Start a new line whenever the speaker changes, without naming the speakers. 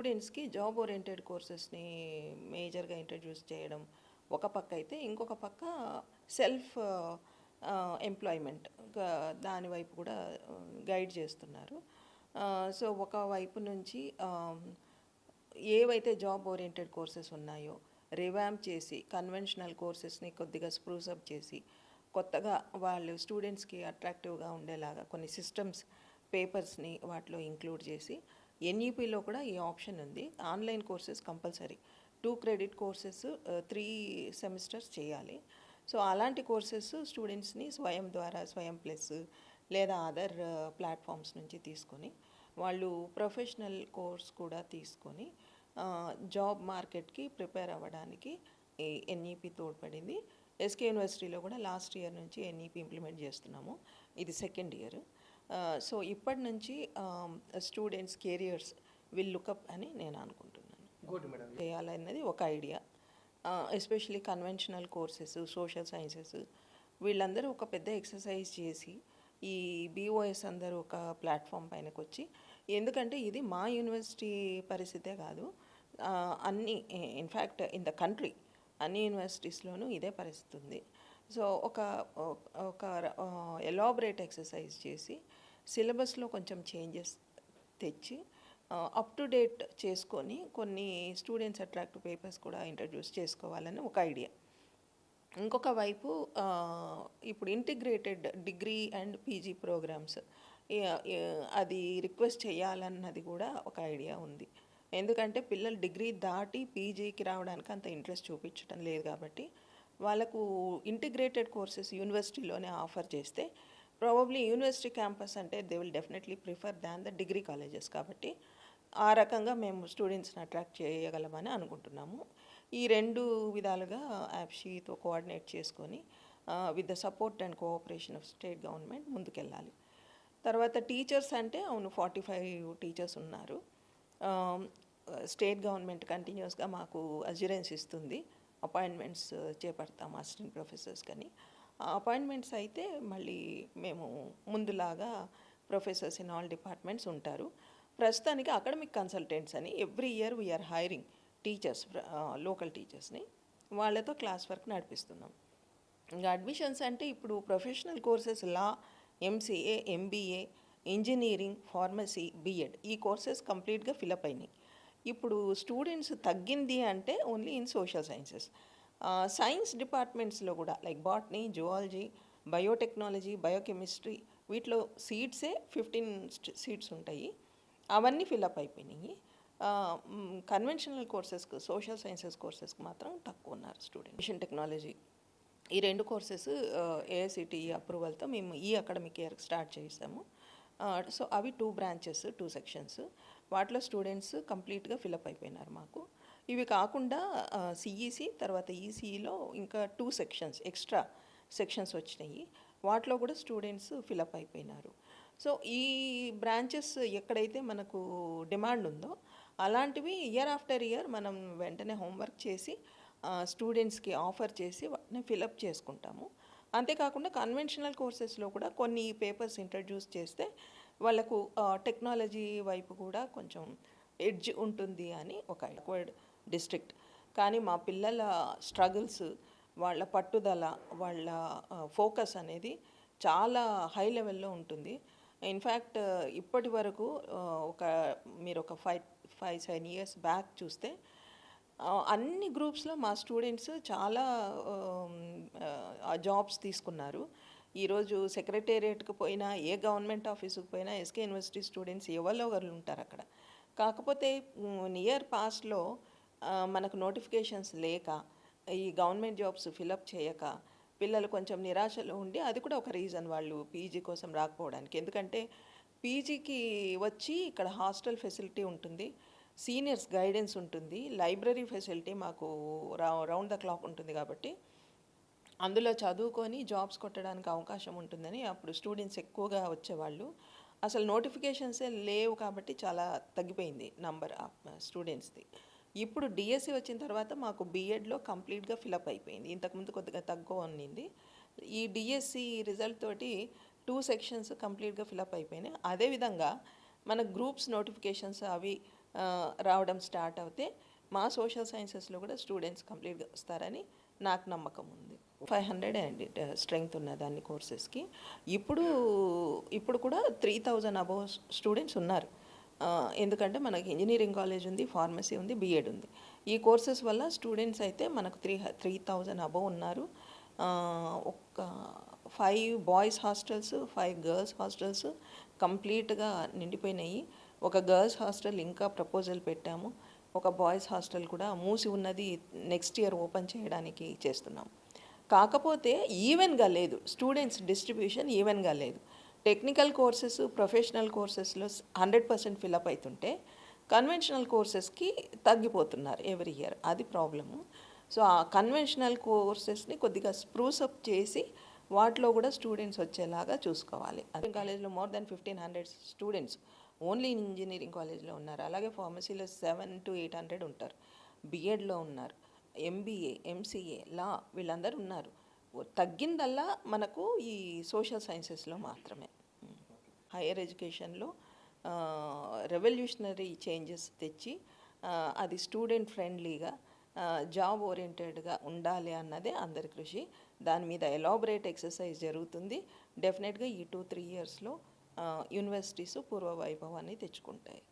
స్టూడెంట్స్కి job oriented కోర్సెస్ని మేజర్గా introduce చేయడం. ఒక పక్క అయితే ఇంకొక పక్క సెల్ఫ్ ఎంప్లాయ్మెంట్ దాని వైపు కూడా గైడ్ చేస్తున్నారు. సో ఒక వైపు నుంచి ఏవైతే జాబ్ ఓరియంటెడ్ కోర్సెస్ ఉన్నాయో రివాంప్ చేసి కన్వెన్షనల్ కోర్సెస్ని కొద్దిగా స్ప్రూసప్ చేసి కొత్తగా వాళ్ళు స్టూడెంట్స్కి అట్రాక్టివ్గా ఉండేలాగా కొన్ని సిస్టమ్స్ పేపర్స్ని వాటిలో ఇంక్లూడ్ చేసి ఎన్ఈపిలో కూడా ఈ ఆప్షన్ ఉంది. Online courses compulsory two credit courses three semesters చేయాలి. సో అలాంటి కోర్సెస్ స్టూడెంట్స్ని స్వయం ద్వారా స్వయం ప్లస్ లేదా అదర్ ప్లాట్ఫామ్స్ uh, నుంచి తీసుకొని వాళ్ళు ప్రొఫెషనల్ కోర్స్ కూడా తీసుకొని జాబ్ మార్కెట్కి ప్రిపేర్ అవ్వడానికి ఎన్ఈపి తోడ్పడింది. ఎస్కే యూనివర్సిటీలో కూడా లాస్ట్ ఇయర్ నుంచి ఎన్ఈపి ఇంప్లిమెంట్ చేస్తున్నాము. ఇది సెకండ్ ఇయర్ సో ఇప్పటి నుంచి స్టూడెంట్స్ కెరియర్స్ విల్ లుకప్ అని నేను అనుకుంటున్నాను. చేయాలన్నది ఒక idea especially conventional courses social sciences వీళ్ళందరూ ఒక పెద్ద ఎక్సర్సైజ్ చేసి ఈ బీఓఎస్ అందరూ ఒక ప్లాట్ఫామ్ పైనకి వచ్చి ఎందుకంటే ఇది మా యూనివర్సిటీ పరిస్థితే కాదు అన్ని ఇన్ఫ్యాక్ట్ ఇన్ ద కంట్రీ అన్ని యూనివర్సిటీస్లోనూ ఇదే పరిస్థితి ఉంది సో ఒక ఒక ఎలాబరేట్ ఎక్సర్సైజ్ చేసి సిలబస్లో కొంచెం చేంజెస్ తెచ్చి అప్ టు డేట్ చేసుకొని కొన్ని స్టూడెంట్స్ అట్రాక్టివ్ పేపర్స్ కూడా ఇంట్రడ్యూస్ చేసుకోవాలని ఒక ఐడియా ఇంకొక వైపు ఇప్పుడు integrated degree and PG programmes అది రిక్వెస్ట్ చేయాలన్నది కూడా ఒక ఐడియా ఉంది. ఎందుకంటే పిల్లలు డిగ్రీ దాటి పీజీకి రావడానికి అంత ఇంట్రెస్ట్ చూపించడం లేదు కాబట్టి వాళ్ళకు ఇంటిగ్రేటెడ్ కోర్సెస్ యూనివర్సిటీలోనే ఆఫర్ చేస్తే ప్రాబబ్లీ యూనివర్సిటీ క్యాంపస్ అంటే they will definitely prefer than the degree colleges కాబట్టి ఆ రకంగా మేము స్టూడెంట్స్ని అట్రాక్ట్ చేయగలమని అనుకుంటున్నాము. ఈ రెండు విధాలుగా యాప్షీతో కోఆర్డినేట్ చేసుకొని with the support and cooperation of state government ముందుకెళ్ళాలి. తర్వాత టీచర్స్ అంటే అవును ఫార్టీ ఫైవ్ టీచర్స్ ఉన్నారు స్టేట్ గవర్నమెంట్ కంటిన్యూస్గా మాకు అజ్యూరెన్స్ ఇస్తుంది. అపాయింట్మెంట్స్ చేపడతాం అసిస్టెంట్ ప్రొఫెసర్స్ కానీ. ఆ అపాయింట్మెంట్స్ అయితే మళ్ళీ మేము ముందులాగా ప్రొఫెసర్స్ ఇన్ ఆల్ డిపార్ట్మెంట్స్ ఉంటారు. ప్రస్తుతానికి అకాడమిక్ కన్సల్టెంట్స్ అని every year we're hiring teachers local టీచర్స్ని వాళ్ళతో క్లాస్ వర్క్ నడిపిస్తున్నాం. ఇంకా అడ్మిషన్స్ అంటే ఇప్పుడు professional courses law MCA MBA engineering pharmacy BEd ఈ కోర్సెస్ కంప్లీట్గా ఫిలప్ అయినాయి. ఇప్పుడు స్టూడెంట్స్ తగ్గింది అంటే only in social sciences science డిపార్ట్మెంట్స్లో కూడా like botany zoology biotechnology biochemistry వీటిలో సీట్సే ఫిఫ్టీన్ సీట్స్ ఉంటాయి. అవన్నీ ఫిలప్ అయిపోయినాయి. కన్వెన్షనల్ కోర్సెస్కి సోషల్ సైన్సెస్ కోర్సెస్కి మాత్రం తక్కువ ఉన్నారు స్టూడెంట్ మిషన్ టెక్నాలజీ ఈ రెండు కోర్సెస్ ఏఐసిటి అప్రూవల్తో మేము ఈ అకాడమిక్ ఇయర్ స్టార్ట్ చేసాము. సో అవి టూ బ్రాంచెస్ టూ సెక్షన్స్ వాటిలో స్టూడెంట్స్ కంప్లీట్గా ఫిలప్ అయిపోయినారు మాకు. ఇవి కాకుండా సిఈసి తర్వాత ఈసీఈలో ఇంకా టూ సెక్షన్స్ ఎక్స్ట్రా సెక్షన్స్ వచ్చినాయి. వాటిలో కూడా స్టూడెంట్స్ ఫిలప్ అయిపోయినారు. సో ఈ బ్రాంచెస్ ఎక్కడైతే మనకు డిమాండ్ ఉందో అలాంటివి ఇయర్ ఆఫ్టర్ ఇయర్ మనం వెంటనే హోంవర్క్ చేసి స్టూడెంట్స్కి ఆఫర్ చేసి వాటిని ఫిలప్ చేసుకుంటాము. అంతేకాకుండా కన్వెన్షనల్ కోర్సెస్లో కూడా కొన్ని పేపర్స్ ఇంట్రడ్యూస్ చేస్తే వాళ్ళకు టెక్నాలజీ వైపు కూడా కొంచెం ఎడ్జ్ ఉంటుంది అని ఒక ఎక్వర్డ్ డిస్ట్రిక్ట్. కానీ మా పిల్లల స్ట్రగుల్స్ వాళ్ళ పట్టుదల వాళ్ళ ఫోకస్ అనేది చాలా హై లెవెల్లో ఉంటుంది. ఇన్ఫ్యాక్ట్ ఇప్పటి వరకు ఒక మీరు ఒక five five seven years back చూస్తే అన్ని గ్రూప్స్లో మా స్టూడెంట్స్ చాలా జాబ్స్ తీసుకున్నారు. ఈరోజు సెక్రటేరియట్కి పోయినా ఏ గవర్నమెంట్ ఆఫీసుకు పోయినా ఎస్కే యూనివర్సిటీ స్టూడెంట్స్ ఎవరో ఒకరు ఉంటారు అక్కడ. కాకపోతే నియర్ పాస్ట్లో మనకు నోటిఫికేషన్స్ లేక ఈ గవర్నమెంట్ జాబ్స్ ఫిలప్ చేయక పిల్లలు కొంచెం నిరాశలో ఉండి అది కూడా ఒక రీజన్ వాళ్ళు పీజీ కోసం రాకపోవడానికి. ఎందుకంటే పీజీకి వచ్చి ఇక్కడ హాస్టల్ ఫెసిలిటీ ఉంటుంది సీనియర్స్ గైడెన్స్ ఉంటుంది లైబ్రరీ ఫెసిలిటీ మాకు రౌ- రౌండ్ ద క్లాక్ ఉంటుంది కాబట్టి అందులో చదువుకొని జాబ్స్ కొట్టడానికి అవకాశం ఉంటుందని అప్పుడు స్టూడెంట్స్ ఎక్కువగా వచ్చేవాళ్ళు. అసలు నోటిఫికేషన్సే లేవు కాబట్టి చాలా తగ్గిపోయింది నంబర్ ఆఫ్ స్టూడెంట్స్ది. ఇప్పుడు డిఎస్సి వచ్చిన తర్వాత మాకు బీఎడ్లో కంప్లీట్గా ఫిలప్ అయిపోయింది. ఇంతకుముందు కొద్దిగా తక్కువ ఉన్నింది. ఈ డిఎస్సి రిజల్ట్ తోటి టూ సెక్షన్స్ కంప్లీట్గా ఫిలప్ అయిపోయినాయి. అదేవిధంగా మన గ్రూప్స్ నోటిఫికేషన్స్ అవి రావడం స్టార్ట్ అవుతే మా సోషల్ సైన్సెస్లో కూడా స్టూడెంట్స్ కంప్లీట్గా వస్తారని నాకు నమ్మకం ఉంది. ఫైవ్ హండ్రెడ్ అండ్ స్ట్రెంగ్త్ ఉన్నది అన్ని కోర్సెస్కి. ఇప్పుడు ఇప్పుడు కూడా త్రీ థౌజండ్ అబౌవ్ స్టూడెంట్స్ ఉన్నారు. ఎందుకంటే మనకి ఇంజనీరింగ్ కాలేజ్ ఉంది ఫార్మసీ ఉంది బీఎడ్ ఉంది. ఈ కోర్సెస్ వల్ల స్టూడెంట్స్ అయితే మనకు త్రీ త్రీ థౌజండ్ అబౌవ్ ఉన్నారు. ఒక five boys hostels five girls hostels కంప్లీట్గా నిండిపోయినాయి. ఒక గర్ల్స్ హాస్టల్ ఇంకా ప్రపోజల్ పెట్టాము. ఒక బాయ్స్ హాస్టల్ కూడా మూసి ఉన్నది నెక్స్ట్ ఇయర్ ఓపెన్ చేయడానికి చేస్తున్నాం. కాకపోతే ఈవెన్గా లేదు. స్టూడెంట్స్ డిస్ట్రిబ్యూషన్ ఈవెన్గా లేదు. టెక్నికల్ కోర్సెస్ ప్రొఫెషనల్ కోర్సెస్లో హండ్రెడ్ పర్సెంట్ ఫిలప్ అవుతుంటే కన్వెన్షనల్ కోర్సెస్కి తగ్గిపోతున్నారు ఎవ్రీ ఇయర్. అది ప్రాబ్లము. సో ఆ కన్వెన్షనల్ కోర్సెస్ని కొద్దిగా స్ప్రూస్ అప్ చేసి వాటిలో కూడా స్టూడెంట్స్ వచ్చేలాగా చూసుకోవాలి. అదే కాలేజ్లో more then fifteen hundred students only engineering కాలేజ్లో ఉన్నారు. అలాగే ఫార్మసీలో సెవెన్ టు ఎయిట్ హండ్రెడ్ ఉంటారు. బిఎడ్లో ఉన్నారు. ఎంబీఏ ఎంసీఏ లా వీళ్ళందరూ ఉన్నారు. తగ్గిందల్లా మనకు ఈ సోషల్ సైన్సెస్లో మాత్రమే. హైయర్ ఎడ్యుకేషన్లో రెవల్యూషనరీ చేంజెస్ తెచ్చి అది స్టూడెంట్ ఫ్రెండ్లీగా జాబ్ ఓరియంటెడ్గా ఉండాలి అన్నదే అందరి కృషి. దాని మీద ఎలాబరేట్ ఎక్సర్సైజ్ జరుగుతుంది. డెఫినెట్గా ఈ టూ త్రీ ఇయర్స్లో యూనివర్సిటీస్ పూర్వ వైభవాన్ని తెచ్చుకుంటాయి.